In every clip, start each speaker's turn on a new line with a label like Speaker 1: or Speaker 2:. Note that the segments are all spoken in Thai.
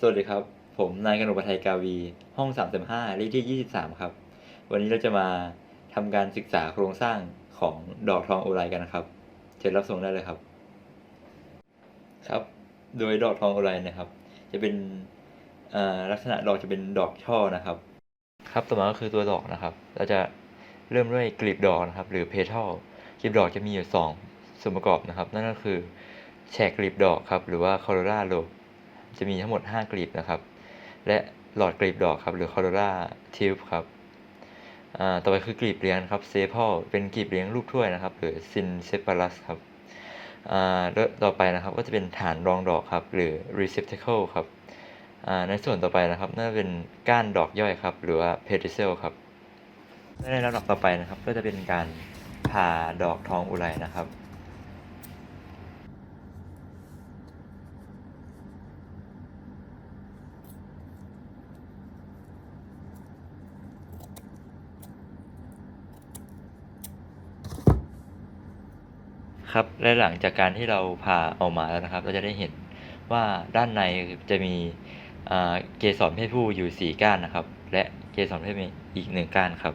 Speaker 1: สวัสดีครับ ผมนายกนกปไทยกาวี ห้อง 35 เลขที่ 23 ครับ วันนี้เราจะมาทำการศึกษาโครงสร้างของดอกทองโอไรกันนะครับเชิญรับชมได้เลยครับ ครับ โดยดอกทองโอไรนะครับ จะเป็นลักษณะดอกจะเป็นดอกช่อนะครับ ครับต่อมาก็คือตัวดอกนะครับ เราจะเริ่มด้วยกลีบดอกนะครับ หรือเพทัลกลีบดอกจะมีอยู่สองส่วนประกอบนะครับ นั่นก็คือแฉกกลีบดอกครับ หรือว่าคอโรราโล จะมีทั้งหมด 5 กลีบนะครับ และหลอดกลีบดอกครับ หรือคอโรราทิวบครับอ่าต่อไปคือกลีบเลี้ยงครับเซพอลเป็นกลีบเลี้ยงลูกถ้วยนะครับ หรือซินเซปารัสครับอ่าแล้วต่อไปนะครับก็จะเป็นฐานรองดอกครับ หรือ receptacle ครับอ่าในส่วนต่อไปนะครับ น่าจะเป็นก้านดอกย่อยครับ หรือว่า pedicel ครับและในลำดับต่อไปนะครับ ก็จะเป็นการผ่าดอกทองอุไรนะครับ ครับ และหลังจากการที่เราผ่าออกมาแล้วนะครับ เราจะได้เห็นว่าด้านในจะมีเกสรเพศผู้อยู่สี่ก้านนะครับ และเกสรเพศเมียอีกหนึ่งก้านครับ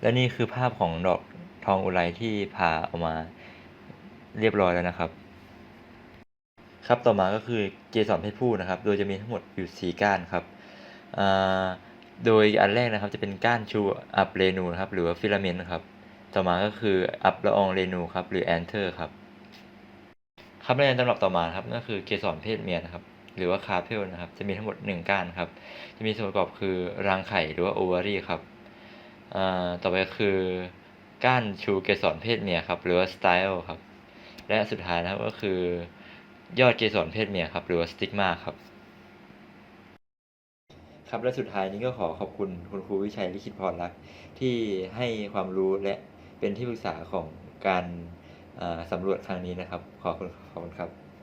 Speaker 1: และนี่คือภาพของดอกทองอุไรที่ผ่าออกมาเรียบร้อยแล้วนะครับ ครับต่อมาก็คือเกสรเพศผู้นะครับ โดยจะมีทั้งหมดอยู่สี่ก้านครับอ่า โดยอันแรกนะครับจะเป็นก้านชูอัพเรนูนะครับ หรือว่าฟิลาเมนต์ครับ ต่อมาก็คืออัพละอองเรนูครับ หรือแอนเทอร์ครับครับในลำดับต่อมาครับก็คือเกสรเพศเมียนะครับ หรือว่าคาเพลนะครับ จะมีทั้งหมดหนึ่งก้านครับ จะมีส่วนประกอบคือรังไข่หรือว่าโอวารีครับอ่าต่อไปคือก้านชูเกสรเพศเมียครับ หรือว่าสไตล์ครับ และสุดท้ายนะครับก็คือยอดเกสรเพศเมียครับ หรือว่าสติกมาครับ ครับและสุดท้ายนี้ก็ขอขอบคุณคุณครูวิชัยลิขิตพรรักษ์ที่ให้ความรู้และเป็นที่ปรึกษาของการสำรวจครั้งนี้นะครับ ขอบคุณขอบคุณครับ